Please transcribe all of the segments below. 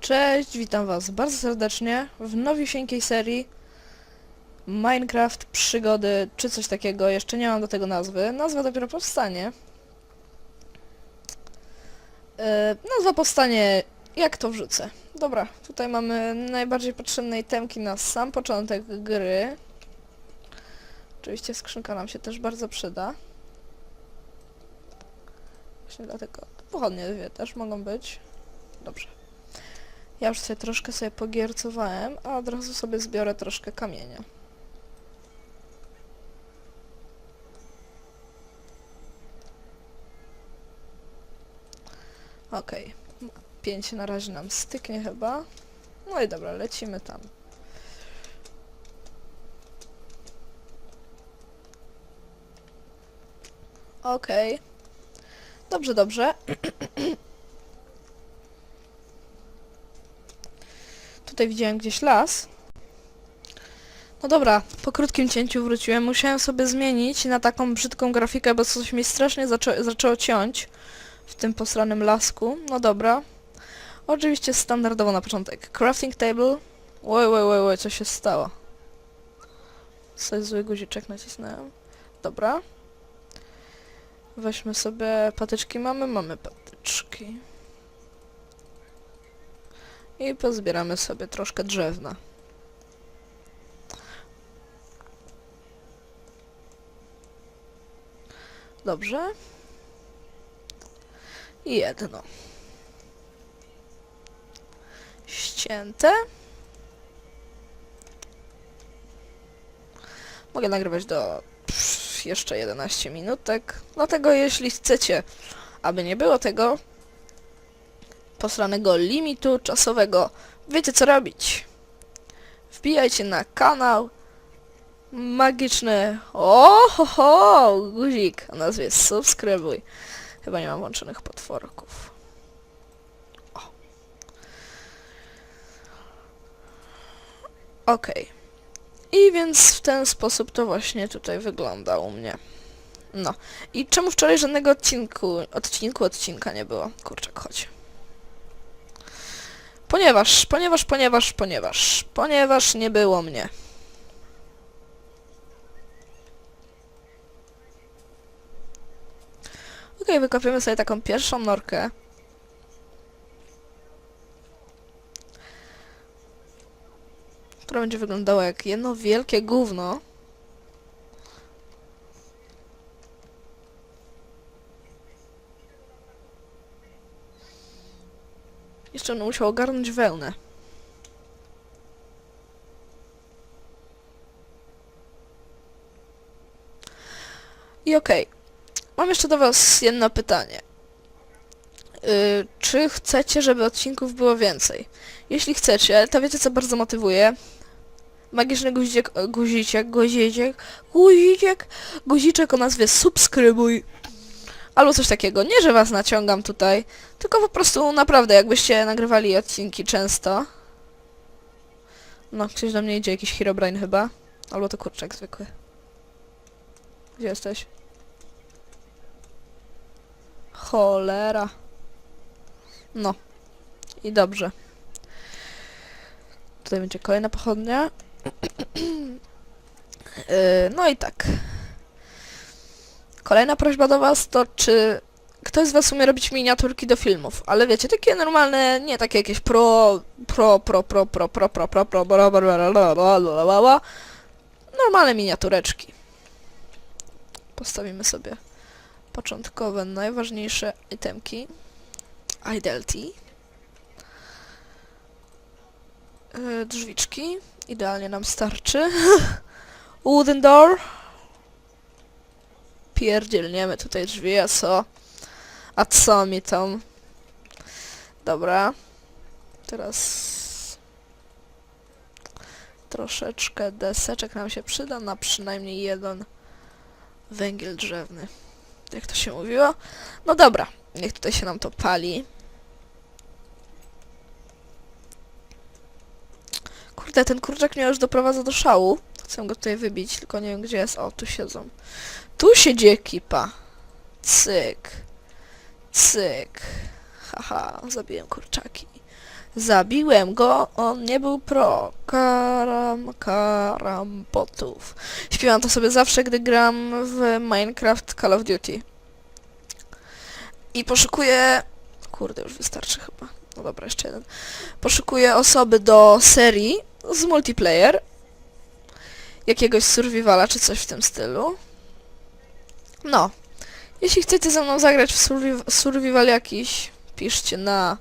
Cześć, witam was bardzo serdecznie w nowisieńkiej serii Minecraft Przygody, czy coś takiego, jeszcze nie mam do tego nazwy. Nazwa dopiero powstanie. Yy, nazwa powstanie, jak to wrzucę. Dobra, tutaj mamy najbardziej potrzebne itemki na sam początek gry. Oczywiście skrzynka nam się też bardzo przyda. Właśnie dlatego pochodnie dwie też mogą być. Dobrze. Ja już sobie troszkę sobie pogiercowałem, a od razu sobie zbiorę troszkę kamienia. Okej. Pięć na razie nam styknie chyba. No i dobra, lecimy tam. Okej. Dobrze, dobrze. Tutaj widziałem gdzieś las. No dobra, po krótkim cięciu wróciłem. Musiałem sobie zmienić na taką brzydką grafikę, bo coś mi strasznie zaczą zaczęło ciąć w tym posranym lasku. No dobra. Oczywiście standardowo na początek. Crafting table. Oj, oj, oj, oj, co się stało? Coś zły guziczek nacisnąłem. Dobra. Weźmy sobie patyczki. Mamy, mamy patyczki. I pozbieramy sobie troszkę drzewna. Dobrze. Jedno. Ścięte. Mogę nagrywać do jeszcze 11 minutek. Dlatego jeśli chcecie, aby nie było tego, posranego limitu czasowego. Wiecie co robić. Wbijajcie na kanał magiczny. O ho, ho guzik o nazwie subskrybuj. Chyba nie mam włączonych potworków. O. Okej. I więc w ten sposób to właśnie tutaj wygląda u mnie. No. I czemu wczoraj żadnego odcinku, odcinku, odcinka nie było? Kurczak, chodź. Ponieważ, ponieważ, ponieważ, ponieważ, ponieważ nie było mnie. Okej, wykopiemy sobie taką pierwszą norkę. Która będzie wyglądała jak jedno wielkie gówno. Jeszcze będę musiał ogarnąć wełnę. I okej. Mam jeszcze do was jedno pytanie. Yy, czy chcecie, żeby odcinków było więcej? Jeśli chcecie, to wiecie co bardzo motywuje? Magiczny guziczek, guziczek, guziczek, guziczek, guziczek o nazwie subskrybuj. Albo coś takiego. Nie, że was naciągam tutaj, tylko po prostu naprawdę, jakbyście nagrywali odcinki często. No, ktoś do mnie idzie, jakiś Herobrine chyba. Albo to kurczak zwykły. Gdzie jesteś? Cholera. No. I dobrze. Tutaj będzie kolejna pochodnia. Yy, no i tak. Kolejna prośba do was to, czy ktoś z was umie robić miniaturki do filmów, ale wiecie, takie normalne, nie takie jakieś pro, pro, pro, pro, pro, pro, pro, pro, pro, bla, bla. normalne miniatureczki. Postawimy sobie początkowe, najważniejsze itemki. Idelty. Yy, drzwiczki. Idealnie nam starczy. Wooden door. Pierdzielniemy tutaj drzwi, a co? A co mi tam? Dobra. Teraz... Troszeczkę deseczek nam się przyda na przynajmniej jeden węgiel drzewny. Jak to się mówiło? No dobra, niech tutaj się nam to pali. Kurde, ten kurczak mnie już doprowadza do szału. Chcę go tutaj wybić, tylko nie wiem gdzie jest. O, tu siedzą. Tu siedzi ekipa. Cyk. Cyk. Haha, zabiłem kurczaki. Zabiłem go, on nie był pro. Karam, karam botów. Śpiewam to sobie zawsze, gdy gram w Minecraft Call of Duty. I poszukuję... Kurde, już wystarczy chyba. No dobra, jeszcze jeden. Poszukuję osoby do serii z multiplayer. Jakiegoś survivala czy coś w tym stylu. No. Jeśli chcecie ze mną zagrać w surviv survival jakiś, piszcie na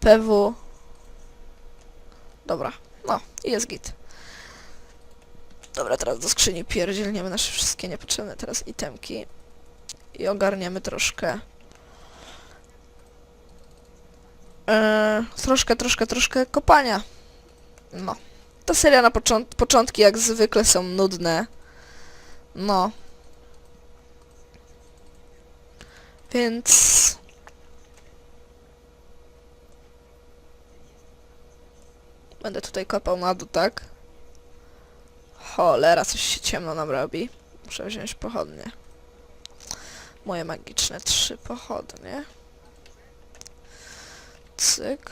PW. Dobra, no jest git. Dobra, teraz do skrzyni pierdzielniemy nasze wszystkie niepotrzebne teraz itemki. I ogarniemy troszkę. Eee, troszkę, troszkę, troszkę kopania. No. Ta seria na począt początki jak zwykle są nudne. No. Więc... Będę tutaj kopał na dół, tak? Cholera, coś się ciemno nam robi. Muszę wziąć pochodnie. Moje magiczne trzy pochodnie. Cyk.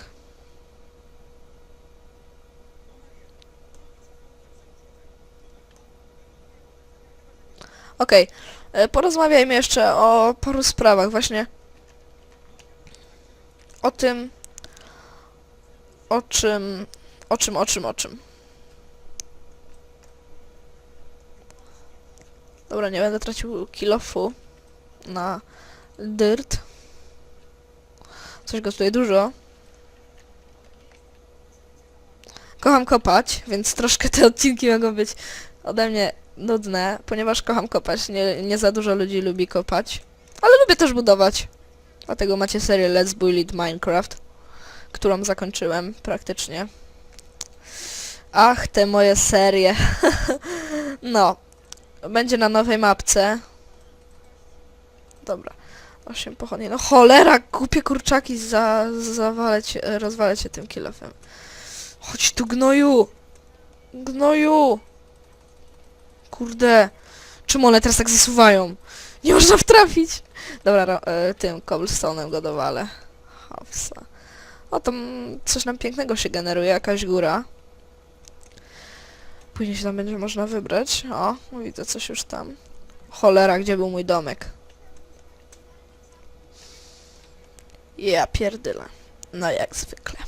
Okej, e, porozmawiajmy jeszcze o paru sprawach, właśnie o tym, o czym, o czym, o czym, o czym. Dobra, nie będę tracił kilofu na dirt. Coś go tutaj dużo. Kocham kopać, więc troszkę te odcinki mogą być ode mnie nudne, ponieważ kocham kopać. Nie, nie za dużo ludzi lubi kopać. Ale lubię też budować. Dlatego macie serię Let's Build Minecraft, którą zakończyłem praktycznie. Ach, te moje serie. no. Będzie na nowej mapce. Dobra. 8 pochodni. No cholera, kupię kurczaki, za, zawalę cię, rozwalę cię tym kilofem. Chodź tu, gnoju! Gnoju! Kurde. Czemu one teraz tak zasuwają? Nie można wtrafić! Dobra, e, tym cobblestone'em go dowalę. Hopsa. O, tam coś nam pięknego się generuje, jakaś góra. Później się tam będzie można wybrać. O, widzę coś już tam. Cholera, gdzie był mój domek? Ja pierdylę. No jak zwykle.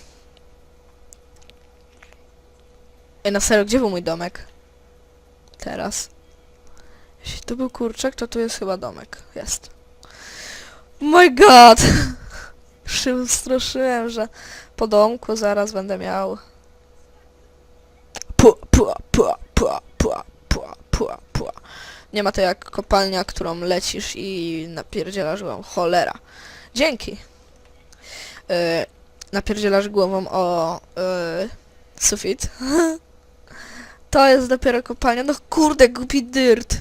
Ej, na serio, gdzie był mój domek? Teraz. Jeśli tu był kurczak, to tu jest chyba domek. Jest. My god! Się straszyłem, że po domku zaraz będę miał... Pua, pua, pua, pua, pua, pua, pua, pua. Nie ma to jak kopalnia, którą lecisz i napierdzielasz głową. Cholera. Dzięki. Yy, napierdzielasz głową o yy, sufit. to jest dopiero kopalnia. No kurde, głupi dirt.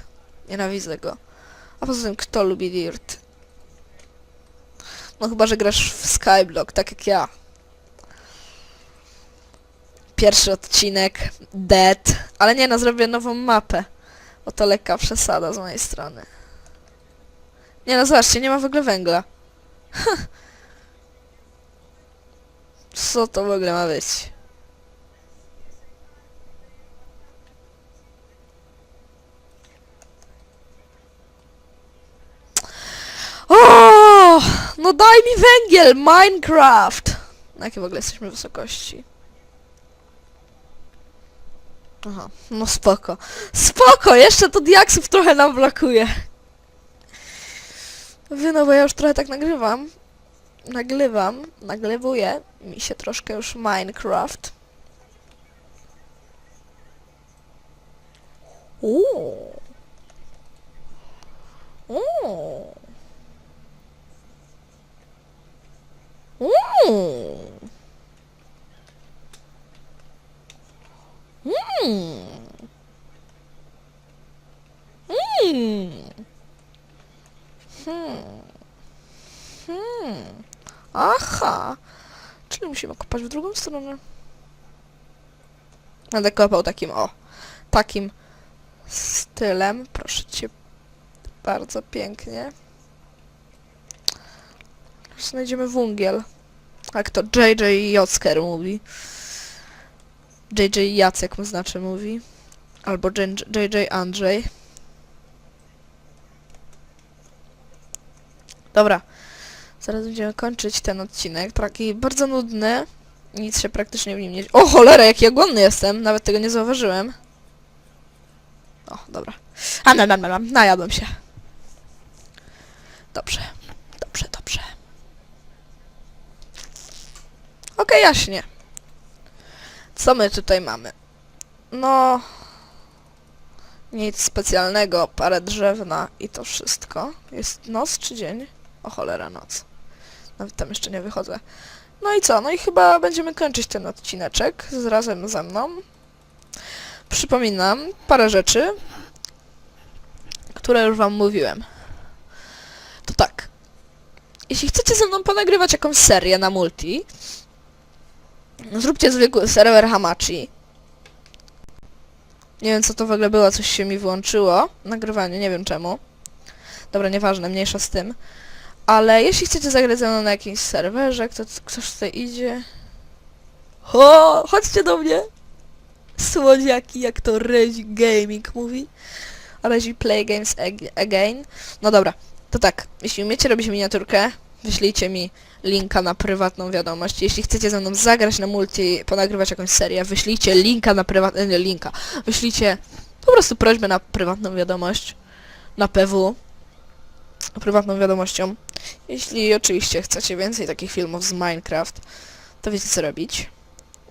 Nienawidzę go. A poza tym, kto lubi dirt? No chyba, że grasz w Skyblock, tak jak ja. Pierwszy odcinek, dead. Ale nie no, zrobię nową mapę. O to lekka przesada z mojej strony. Nie no, zobaczcie, nie ma w ogóle węgla. Co to w ogóle ma być? O! No daj mi węgiel! Minecraft! Na jakiej w ogóle jesteśmy wysokości? Aha, no spoko. Spoko! Jeszcze to diaksów trochę nam brakuje. Wy, no bo ja już trochę tak nagrywam. Naglywam, naglewuję mi się troszkę już Minecraft. Uuu. Uuu. Uuu. Mm. Mm. Hmm. Hmm. Aha. Czyli musimy kopać w drugą stronę. Będę kopał takim, o, takim stylem. Proszę cię bardzo pięknie. Znajdziemy wungiel. Jak to JJ Jocker mówi. JJ Jacek znaczy mówi. Albo JJ Andrzej. Dobra. Zaraz będziemy kończyć ten odcinek. Taki bardzo nudny. Nic się praktycznie w nim nie... O cholera, jaki ja głodny jestem. Nawet tego nie zauważyłem. O, dobra. A, nam, nam, nam, najadłem się. Dobrze. Dobrze, dobrze. Okej, jaśnie. Co my tutaj mamy? No... Nic specjalnego, parę drzewna i to wszystko. Jest noc czy dzień? O cholera, noc. Nawet tam jeszcze nie wychodzę. No i co? No i chyba będziemy kończyć ten odcineczek z razem ze mną. Przypominam parę rzeczy, które już wam mówiłem. To tak. Jeśli chcecie ze mną ponagrywać jakąś serię na multi, zróbcie zwykły serwer Hamachi. Nie wiem co to w ogóle było, coś się mi wyłączyło. Nagrywanie, nie wiem czemu. Dobra, nieważne, mniejsza z tym. Ale jeśli chcecie zagrać ze mną na jakimś serwerze, kto, ktoś tutaj idzie... O, chodźcie do mnie! Słodziaki, jak to Rezi Gaming mówi. Rezi Play Games ag- Again. No dobra, to tak. Jeśli umiecie robić miniaturkę, wyślijcie mi linka na prywatną wiadomość. Jeśli chcecie ze mną zagrać na multi, ponagrywać jakąś serię, wyślijcie linka na prywatną... Nie, linka. Wyślijcie po prostu prośbę na prywatną wiadomość. Na PW. Prywatną wiadomością. Jeśli oczywiście chcecie więcej takich filmów z Minecraft, to wiecie co robić.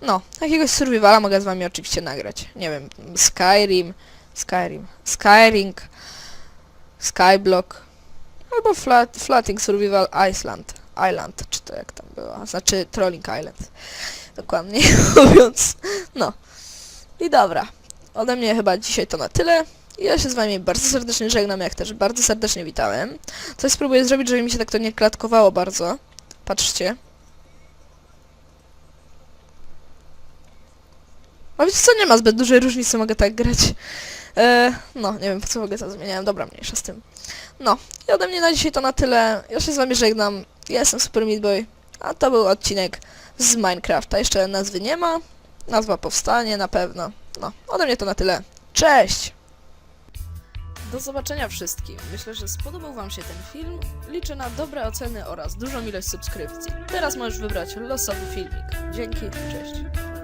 No, jakiegoś survivala mogę z wami oczywiście nagrać. Nie wiem, Skyrim, Skyrim, Skyring, Skyblock, albo flat, Flatting Survival Island, Island, czy to jak tam było, znaczy Trolling Island, dokładnie mówiąc. No, i dobra, ode mnie chyba dzisiaj to na tyle. Ja się z wami bardzo serdecznie żegnam, jak też bardzo serdecznie witałem. Coś spróbuję zrobić, żeby mi się tak to nie klatkowało bardzo. Patrzcie. A wiecie co, nie ma zbyt dużej różnicy, mogę tak grać. E, no, nie wiem po co w ogóle to zmieniałem, dobra, mniejsza z tym. No, i ode mnie na dzisiaj to na tyle. Ja się z wami żegnam. Ja jestem Super Meat Boy, a to był odcinek z Minecrafta. Jeszcze nazwy nie ma. Nazwa powstanie na pewno. No, ode mnie to na tyle. Cześć! Do zobaczenia wszystkim. Myślę, że spodobał Wam się ten film. Liczę na dobre oceny oraz dużą ilość subskrypcji. Teraz możesz wybrać losowy filmik. Dzięki, cześć.